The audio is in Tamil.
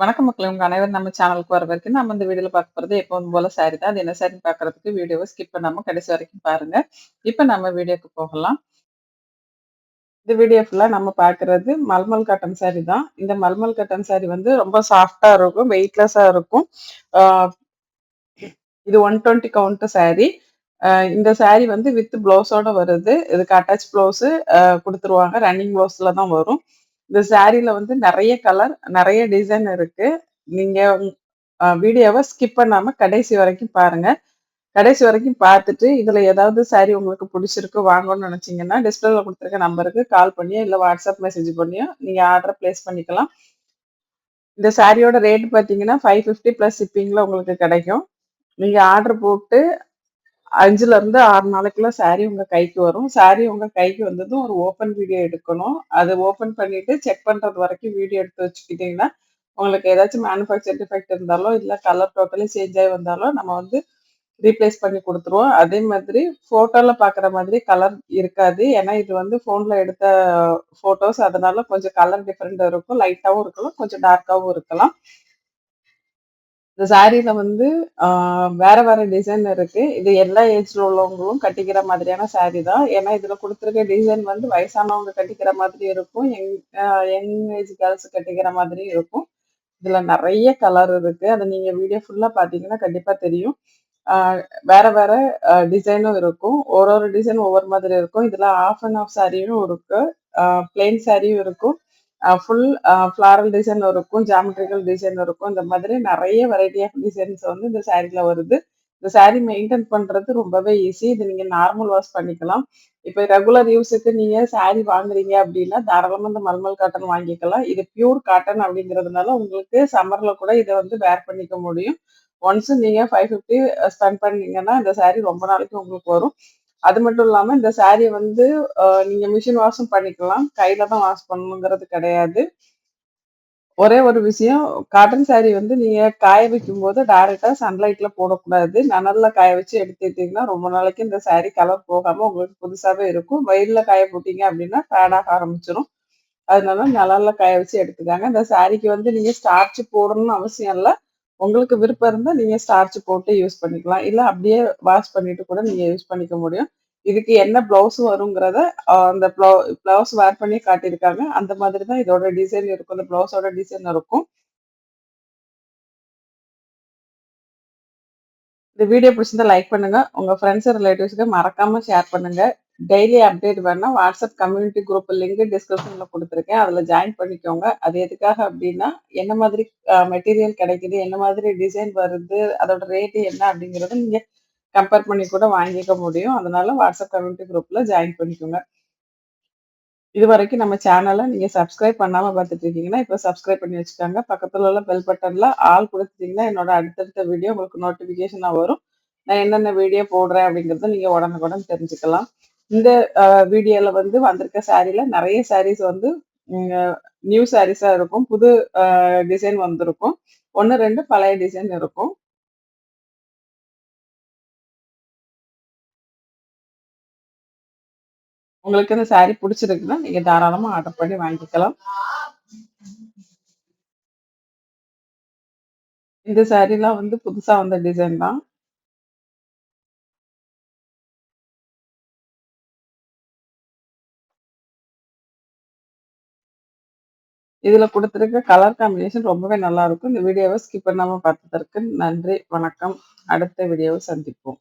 வணக்கம் மக்கள் உங்க அனைவரும் நம்ம சேனலுக்கு வர வரைக்கும் நம்ம இந்த வீடியோல பார்க்க போறது எப்பவும் போல சாரி தான். அது என்ன சாரின்னு பாக்குறதுக்கு வீடியோவை ஸ்கிப் பண்ணாம கடைசி வரைக்கும் பாருங்க. இப்ப நம்ம வீடியோக்கு போகலாம். இந்த வீடியோ ஃபுல்லா நம்ம பார்க்கறது மல்மல் கட்டன் சாரி தான். இந்த மல்மல் கட்டன் சாரி வந்து ரொம்ப சாஃப்டா இருக்கும். வெயிட்லெஸ்ஸா இருக்கும். இது ஒன் டுவெண்ட்டி கவுண்ட் சாரி. இந்த சாரி வந்து வித் ப்ளவுஸோட வருது. இதுக்கு அட்டாச் ப்ளவுஸு கொடுத்துருவாங்க ரன்னிங் ப்ளவுஸ்ல தான் வரும். இந்த சாரில வந்து நிறைய கலர், நிறைய டிசைன் இருக்கு. நீங்க வீடியோவை ஸ்கிப் பண்ணாம கடைசி வரைக்கும் பாருங்க. கடைசி வரைக்கும் பார்த்துட்டு, இதுல ஏதாவது சாரி உங்களுக்கு பிடிச்சிருக்கு வாங்கணும்னு நினைச்சீங்கன்னா டிஸ்பிளேல கொடுத்துருக்க நம்பருக்கு கால் பண்ணியோ, இல்ல வாட்ஸ்அப் மெசேஜ் பண்ணியோ நீங்க ஆர்டர் பிளேஸ் பண்ணிக்கலாம். இந்த சாரியோட ரேட் பார்த்தீங்கன்னா, 550 பிளஸ் ஷிப்பிங்கில் உங்களுக்கு கிடைக்கும். நீங்க ஆர்டர் போட்டு 5லருந்து 6 நாளைக்குள்ள சாரி உங்க கைக்கு வரும். சாரி உங்க கைக்கு வந்ததும் ஒரு ஓப்பன் வீடியோ எடுக்கணும். அது ஓப்பன் பண்ணிட்டு செக் பண்றது வரைக்கும் வீடியோ எடுத்து வச்சுக்கிட்டீங்கன்னா, உங்களுக்கு ஏதாச்சும் மேனுஃபேக்சர் டிஃபெக்ட் இருந்தாலோ, இல்ல கலர் டோட்டலி சேஞ்ச் ஆகி வந்தாலோ, நம்ம வந்து ரீப்ளேஸ் பண்ணி கொடுத்துருவோம் அதே மாதிரி ஃபோட்டோவில் பார்க்குற மாதிரி கலர் இருக்காது. ஏன்னா, இது வந்து ஃபோனில் எடுத்த ஃபோட்டோஸ். அதனால கொஞ்சம் கலர் டிஃப்ரெண்ட் இருக்கும். லைட்டாவும் இருக்கலாம், கொஞ்சம் டார்க்காவும் இருக்கலாம். இந்த சாரீல வந்து வேற வேற டிசைன் இருக்கு. இது எல்லா ஏஜ்ல உள்ளவங்களும் கட்டிக்கிற மாதிரியான சாரி தான். ஏன்னா, இதுல கொடுத்துருக்க டிசைன் வந்து வயசானவங்க கட்டிக்கிற மாதிரி இருக்கும். யங் யங் ஏஜ் கேர்ள்ஸ் கட்டிக்கிற மாதிரியும் இருக்கும். இதுல நிறைய கலர் இருக்கு. அதை நீங்க வீடியோ ஃபுல்லா பார்த்தீங்கன்னா கண்டிப்பா தெரியும். வேற வேற டிசைனும் இருக்கும். ஒரு ஒரு டிசைன் ஒவ்வொரு மாதிரி இருக்கும். இதுல ஆஃப் அண்ட் ஆஃப் சாரியும் இருக்கு. பிளெயின் சாரியும் இருக்கும். ஃபுல் ஃப்ளாரல் டிசைன் இருக்கும். ஜாமெட்ரிக்கல் டிசைன் இருக்கும். இந்த மாதிரி நிறைய வெரைட்டி ஆஃப் டிசைன்ஸ் வந்து இந்த சாரீல வருது. இந்த சாரீ மெயின்டெயின் பண்ணுறது ரொம்பவே ஈஸி. இது நீங்கள் நார்மல் வாஷ் பண்ணிக்கலாம். இப்போ ரெகுலர் யூஸுக்கு நீங்கள் சாரீ வாங்குறீங்க அப்படின்னா தாராளமாக இந்த மல்மல் காட்டன் வாங்கிக்கலாம். இது பியூர் காட்டன் அப்படிங்கிறதுனால உங்களுக்கு சம்மரில் கூட இதை வந்து வேர் பண்ணிக்க முடியும். ஒன்ஸ் நீங்கள் ஃபைவ் ஃபிஃப்டி ஸ்பெண்ட் பண்ணீங்கன்னா, இந்த சாரீ ரொம்ப நாளைக்கு உங்களுக்கு வரும். அது மட்டும் இல்லாம இந்த சாரியை வந்து நீங்க மிஷின் வாஷும் பண்ணிக்கலாம். கையில தான் வாஷ் பண்ணணுங்கிறது கிடையாது. ஒரே ஒரு விஷயம், காட்டன் சாரி வந்து நீங்க காய வைக்கும் போது டைரக்டா சன்லைட்ல போடக்கூடாது. நனல்ல காய வச்சு எடுத்துட்டீங்கன்னா, ரொம்ப நாளைக்கு இந்த சாரி கலர் போகாம உங்களுக்கு புதுசாவே இருக்கும். வெயில்ல காய போட்டீங்க அப்படின்னா ஃபேடாக ஆரம்பிச்சிடும் அதனால நலல்ல காய வச்சு எடுத்துக்காங்க இந்த சாரிக்கு வந்து நீங்க ஸ்டார்ச் போடணும்னு அவசியம் இல்லை உங்களுக்கு விருப்பம் இருந்தால் நீங்கள் ஸ்டார்ச் போட்டு யூஸ் பண்ணிக்கலாம். இல்லை அப்படியே வாஷ் பண்ணிட்டு கூட நீங்கள் யூஸ் பண்ணிக்க முடியும். இதுக்கு என்ன ப்ளவுஸ் வருங்கிறத அந்த ப்ளவு ப்ளவுஸ் வேர் பண்ணி காட்டியிருக்காங்க. அந்த மாதிரி தான் இதோட டிசைன் இருக்கும். இந்த ப்ளவுஸோட டிசைன் இருக்கும். இந்த வீடியோ பிடிச்சிருந்தா லைக் பண்ணுங்க. உங்க ஃப்ரெண்ட்ஸ், ரிலேட்டிவ்ஸ்க்கு மறக்காம ஷேர் பண்ணுங்க. டெய்லி அப்டேட் வேணால் வாட்ஸ்அப் கம்யூனிட்டி குரூப் லிங்க் டிஸ்கிரிப்ஷன்ல கொடுத்துருக்கேன் அதுல ஜாயின் பண்ணிக்கோங்க. அது எதுக்காக அப்படின்னா என்ன மாதிரி மெட்டீரியல் கிடைக்குது, என்ன மாதிரி டிசைன் வருது, அதோட ரேட்டு என்ன அப்படிங்கறத நீங்க கம்பேர் பண்ணி கூட வாங்கிக்க முடியும். அதனால வாட்ஸ்அப் கம்யூனிட்டி குரூப்ல ஜாயின் பண்ணிக்கோங்க. இது வரைக்கும் நம்ம சேனலை நீங்க சப்ஸ்கிரைப் பண்ணாம பார்த்துட்டு இருக்கீங்கன்னா, இப்போ சப்ஸ்கிரைப் பண்ணி வச்சுக்கோங்க. பக்கத்துல உள்ள பெல் பட்டன்ல ஆள் குடுத்துட்டீங்கன்னா, என்னோட அடுத்தடுத்த வீடியோ உங்களுக்கு நோட்டிஃபிகேஷனாக வரும். நான் என்னென்ன வீடியோ போடுறேன் அப்டிங்கிறத நீங்க உடனுக்குடன் தெரிஞ்சுக்கலாம். இந்த வீடியோல வந்து வந்திருக்க சாரீல நிறைய சாரீஸ் வந்து நியூ சாரீஸா இருக்கும். புது டிசைன் வந்திருக்கும். 1, 2 பழைய டிசைன் இருக்கும். உங்களுக்கு இந்த சாரீ பிடிச்சிருக்குன்னா நீங்க தாராளமா ஆர்டர் பண்ணி வாங்கிக்கலாம். இந்த சாரீலாம் வந்து புதுசா வந்த டிசைன் தான். இதுல கொடுத்துருக்க கலர் காம்பினேஷன் ரொம்பவே நல்லா இருக்கும். இந்த வீடியோவை ஸ்கிப் பண்ணாம பார்த்ததற்கு நன்றி, வணக்கம். அடுத்த வீடியோவை சந்திப்போம்.